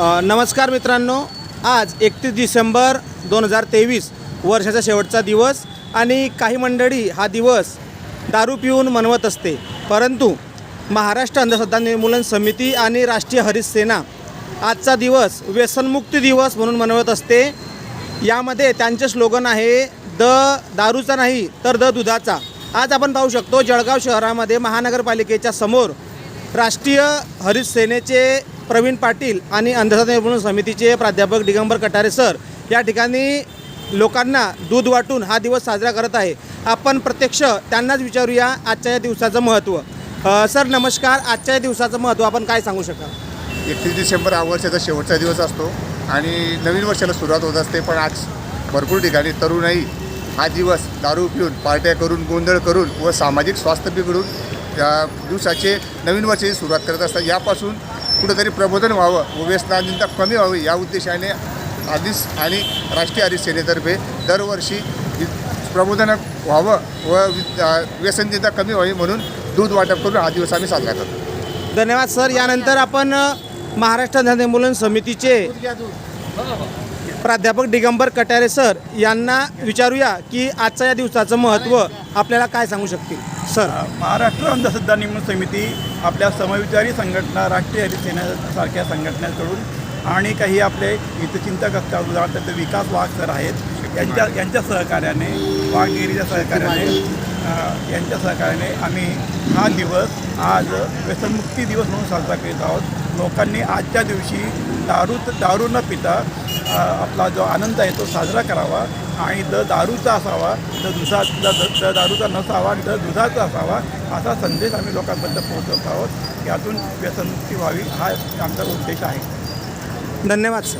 नमस्कार मित्रांनो आज एकतीस डिसेंबर दोन हजार तेवीस वर्षाचा शेवटचा दिवस आणि काही मंडळी हा दिवस दारू पिऊन मनवत असते. परंतु महाराष्ट्र अंधश्रद्धा निर्मूलन समिती आणि राष्ट्रीय हरित सेना आजचा दिवस व्यसनमुक्ती दिवस म्हणून मनवत असते. यामध्ये त्यांचे स्लोगन आहे द दारूचा नाही तर द दुधाचा. आज आपण पाहू शकतो जळगाव शहरामध्ये महानगरपालिकेच्या समोर राष्ट्रीय हरित सेनेचे प्रवीण पाटील आणि अंधश्रद्धा निर्मूलन समितीचे प्राध्यापक दिगंबर कटारे सर या ठिकाणी लोकांना दूध वाटून हा दिवस साजरा करत आहे. आपण प्रत्यक्ष त्यांनाच विचारूया आजच्या या दिवसाचं महत्त्व. सर नमस्कार. आजच्या या दिवसाचं महत्त्व आपण काय सांगू शकाल? एकतीस डिसेंबर हा वर्षाचा शेवटचा दिवस असतो आणि नवीन वर्षाला सुरुवात होत असते पण आज भरपूर ठिकाणी तरुणाई हा दिवस दारू पिऊन पार्ट्या करून गोंधळ करून व सामाजिक स्वास्थ्य बिघडून त्या दिवसाचे नवीन वर्षाची सुरुवात करत असतात. यापासून कुठंतरी प्रबोधन व्हावं व व्यसनाधीनता कमी व्हावी या उद्देशाने आधीच आणि राष्ट्रीय हरित सेनेतर्फे दरवर्षी प्रबोधन व्हावं व वि- अ, व्यसनदिनता कमी व्हावी म्हणून दूध वाटप करून हा दिवस आम्ही साजरा करतो. धन्यवाद सर. यानंतर आपण महाराष्ट्र निर्मूलन समितीचे प्राध्यापक दिगंबर कटारे सर यांना विचारूया की आजच्या या दिवसाचं महत्त्व आपल्याला काय सांगू शकतील? सर. महाराष्ट्र अंधश्रद्धा निर्मूलन समिती आपल्या समविचारी संघटना राष्ट्रीय हरिसेनासारख्या संघटनांकडून आणि काही आपले हितचिंतक असतात उदाहरणार्थ विकास वाघ सर आहेत. यांच्या यांच्या सहकार्याने वाघगिरीच्या सहकार्याने यांच्या सहकार्याने आम्ही हा दिवस आज व्यसनमुक्ती दिवस म्हणून साजरा करीत आहोत. लोकांनी आजच्या दिवशी दारू दारू न पिता आपला जो आनंद आहे तो साजरा करावा आणि द दारूचा असावा द दुधा द द दारूचा नसावा द दुधाचा असावा असा संदेश आम्ही लोकांपर्यंत पोहोचवत आहोत. यातून व्यसनमुक्ती व्हावी हा आमचा उद्देश आहे. धन्यवाद सर.